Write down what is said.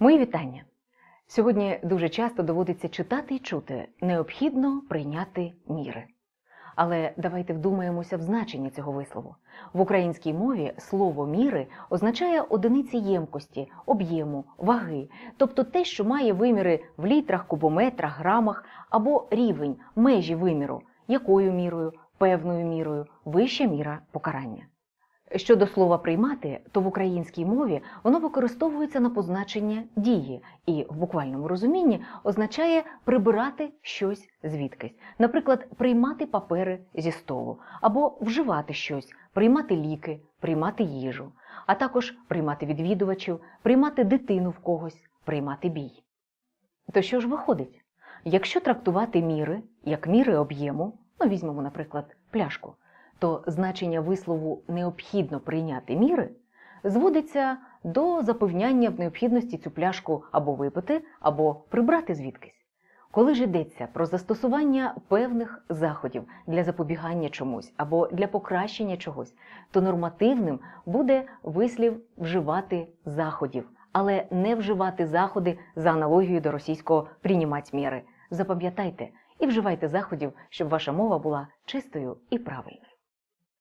Мої вітання. Сьогодні дуже часто доводиться читати і чути необхідно прийняти міри. Але давайте вдумаємося в значення цього вислову. В українській мові слово міри означає одиниці ємкості, об'єму, ваги, тобто те, що має виміри в літрах, кубометрах, грамах або рівень, межі виміру, якою мірою, певною мірою, вища міра покарання. Щодо слова приймати, то в українській мові воно використовується на позначення дії і в буквальному розумінні означає прибирати щось звідкись. Наприклад, приймати папери зі столу, або вживати щось, приймати ліки, приймати їжу, а також приймати відвідувачів, приймати дитину в когось, приймати бій. То що ж виходить? Якщо трактувати міри як міри об'єму, ну візьмемо, наприклад, пляшку, то значення вислову необхідно прийняти міри зводиться до запевняння в необхідності цю пляшку або випити, або прибрати звідкись. Коли ж йдеться про застосування певних заходів для запобігання чомусь або для покращення чогось, то нормативним буде вислів вживати заходів, але не вживати заходи за аналогією до російського «приймать міри». Запам'ятайте і вживайте заходів, щоб ваша мова була чистою і правильною.